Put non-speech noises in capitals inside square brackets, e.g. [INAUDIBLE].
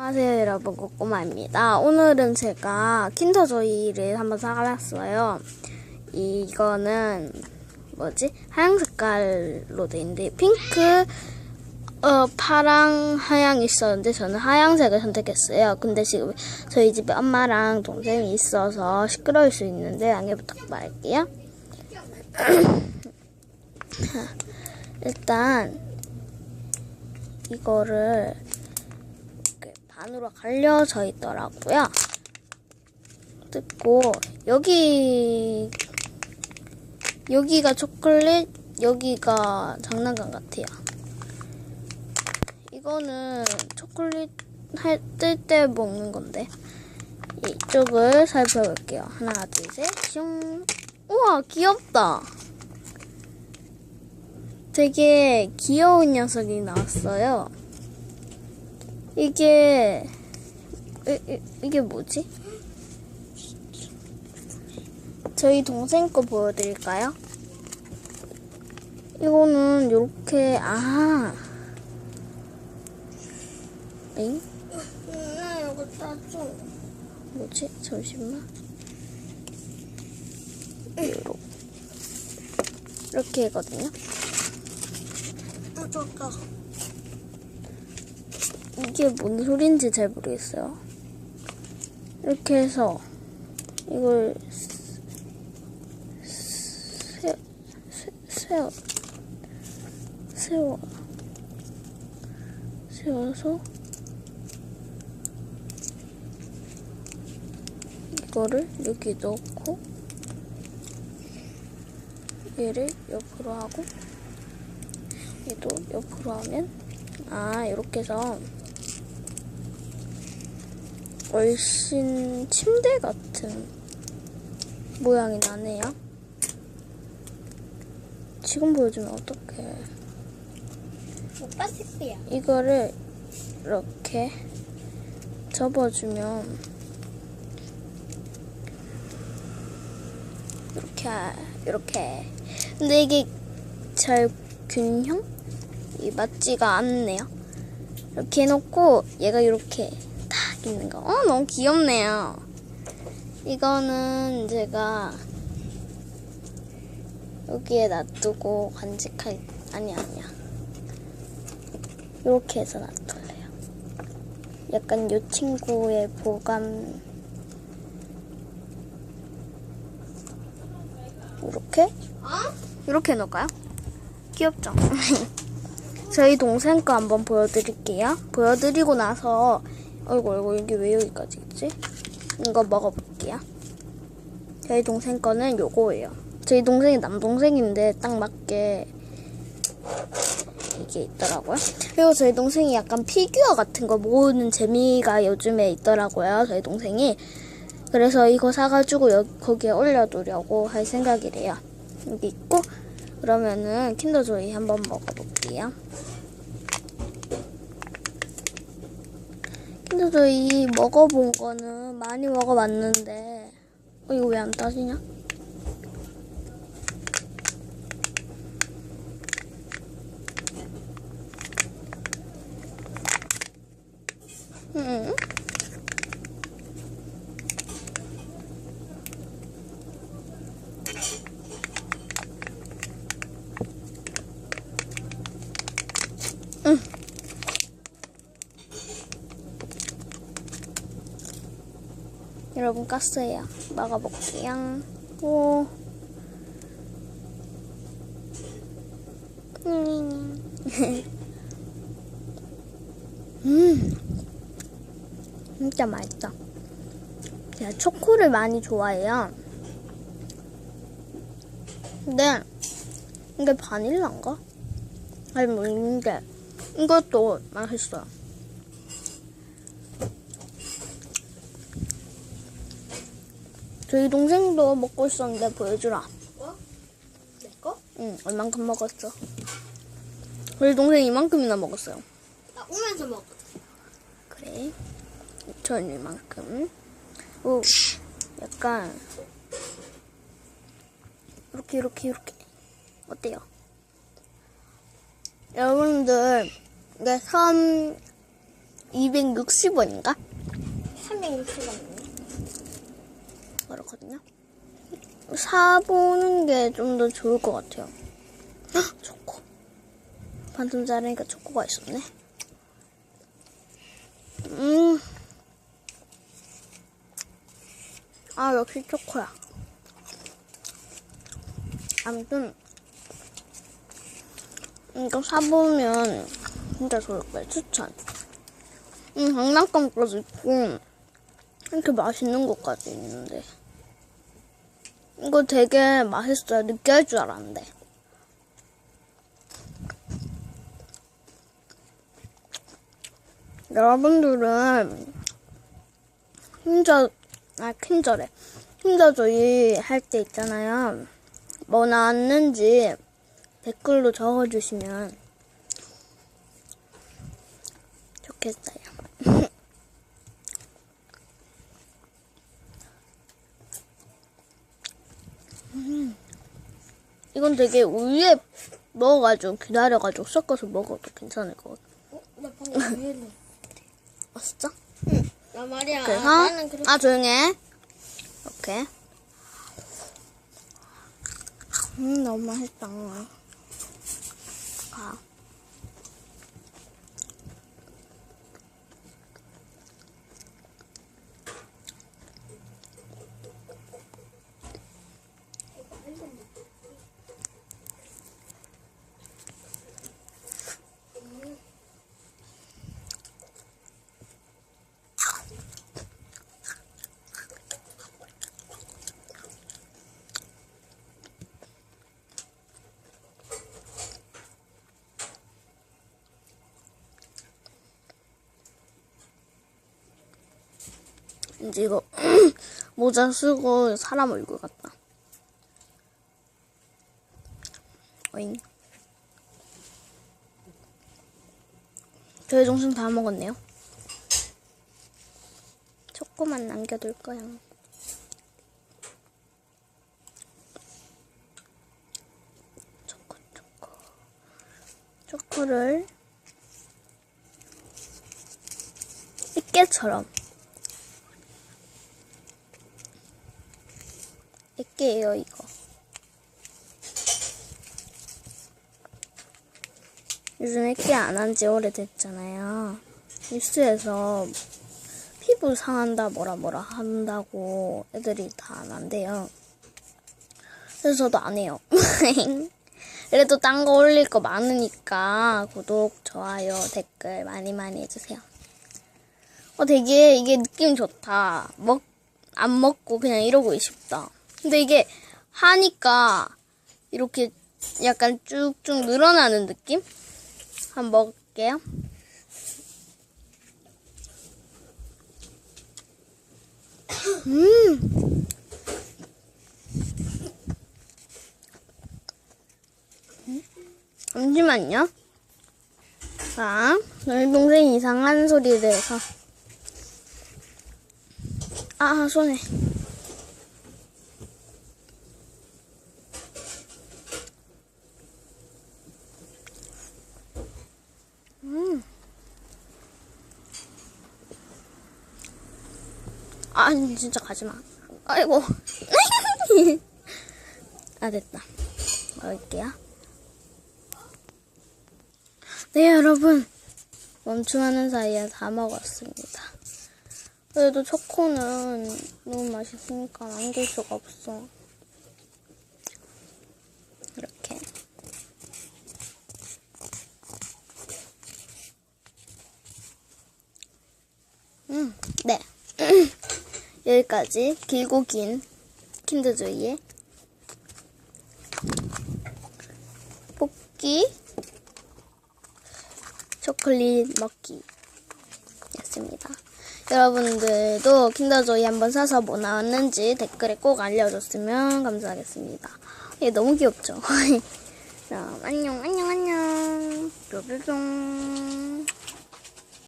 안녕하세요 여러분. 꼬꼬마입니다. 오늘은 제가 킨더조이를 한번 사봤어요. 이거는 뭐지? 하얀 색깔로 돼 있는데 핑크 어 파랑 하양이 있었는데 저는 하양색을 선택했어요. 근데 지금 저희 집에 엄마랑 동생이 있어서 시끄러울 수 있는데 양해 부탁드릴게요. [CLEARS THROAT] 일단 이거를 반으로 갈려져 있더라고요. 뜯고 여기 여기가 초콜릿, 여기가 장난감 같아요. 이거는 초콜릿 할뜰때 먹는 건데 이쪽을 살펴볼게요. 하나, 둘, 셋, 슝. 우와, 귀엽다. 되게 귀여운 녀석이 나왔어요. 이게 이, 이, 이 게 뭐지? 저희 동생 거 보여드릴까요? 이거는 요렇게 아 엥? 나 이거 따줘. 뭐지? 잠시만 요렇게 이렇게 거든요. 따줬다. 이게 뭔 소린지 잘 모르겠어요. 이렇게 해서 이걸 세, 세, 세워 세워 세워서 이거를 여기 넣고 얘를 옆으로 하고 얘도 옆으로 하면 아 이렇게 해서 훨씬 침대 같은 모양이 나네요. 지금 보여주면 어떡해. 오빠 색이야. 이거를 이렇게 접어주면 이렇게 이렇게 근데 이게 잘 균형? 이 맞지가 않네요. 이렇게 해놓고 얘가 이렇게 딱 있는 거. 어 너무 귀엽네요. 이거는 제가 여기에 놔두고 간직할 아니 아니야. 이렇게 해서 놔둘래요. 약간 요 친구의 보관 이렇게 어? 이렇게 넣을까요? 귀엽죠? [LAUGHS] 저희 동생 거 한번 보여드릴게요. 보여드리고 나서 어이구 어이구 이게 왜 여기까지 있지? 이거 먹어볼게요. 저희 동생 거는 요거예요. 저희 동생이 남동생인데 딱 맞게 이게 있더라고요. 그리고 저희 동생이 약간 피규어 같은 거 모으는 재미가 요즘에 있더라고요. 저희 동생이. 그래서 이거 사가지고 여기, 거기에 올려두려고 할 생각이래요. 여기 있고, 그러면은 킨더조이 한번 먹어볼게요. 킨더조이 먹어본 거는 많이 먹어봤는데, 어, 이거 왜 안 따지냐? 음. 음. 여러분 깠어요. 먹어볼게요. 오. [LAUGHS] 음. 진짜 맛있다. 제가 초코를 많이 좋아해요. 근데 이게 바닐라인가? 잘 모르겠는데 이것도 맛있어요. 저희 동생도 먹고 있었는데 보여주라. 어? 내 거? 응, 얼만큼 먹었어? 저희 동생 이만큼이나 먹었어요. 나 오면서 먹어. 그래. 전 이만큼. 오, 약간 이렇게 이렇게 이렇게 어때요? 여러분들 이게 섬 260원인가? 360원. 그렇거든요. 사보는 게 좀 더 좋을 것 같아요. 헉, 초코. 방금 자르니까 초코가 있었네. 음. 아, 역시 초코야. 아무튼, 이거 사보면 진짜 좋을 거예요. 추천. 음, 장난감까지 있고, 이렇게 맛있는 것까지 있는데. 이거 되게 맛있어요. 느끼할 줄 알았는데. 여러분들은 힘저 아 킨저래 힘저조이 할 때 있잖아요. 뭐 나왔는지 댓글로 적어주시면 좋겠어요. 이건 되게 우유에 넣어가지고 기다려가지고 섞어서 먹어도 괜찮을 것 같아. 어? 나 방금 [LAUGHS] 왜 이래? 아, 진짜? 나 말이야. 그래서 나는 그렇게 아 조용해. 이렇게. 음 너무 맛있다. 아. 이제 이거 [CLEARS THROAT] 모자 쓰고 사람 얼굴 같다. 어잉. 저희 정신 다 먹었네요. 초코만 남겨둘 거야. 초코, 초코. 초코를 이깨처럼 이게요 이거. 요즘 이게 안한 지 오래됐잖아요. 뉴스에서 피부 상한다 뭐라 뭐라 한다고 애들이 다 안 한대요. 그래서 저도 안 해요. [LAUGHS] 그래도 딴 거 올릴 거 많으니까 구독, 좋아요, 댓글 많이 많이 해주세요. 어, 되게 이게 느낌 좋다. 먹, 안 먹고 그냥 이러고 싶다. 근데 이게 하니까 이렇게 약간 쭉쭉 늘어나는 느낌? 한번 먹을게요. 음. 잠시만요. 자, 저희 동생이 이상한 소리를 해서. 아, 손에. 아, 진짜 가지 마. 아이고. [LAUGHS] 아, 됐다. 먹을게요. 네, 여러분. 멈춤하는 사이에 다 먹었습니다. 그래도 초코는 너무 맛있으니까 남길 수가 없어. 이렇게. 음, 네. 여기까지. 길고 긴. 킨더조이의 뽑기. 초콜릿 먹기. 였습니다. 여러분들도 킨더조이 한번 사서 뭐 나왔는지 댓글에 꼭 알려줬으면 감사하겠습니다. 얘 너무 귀엽죠? [LAUGHS] 그럼 안녕 안녕 안녕. 뾰뾰뿅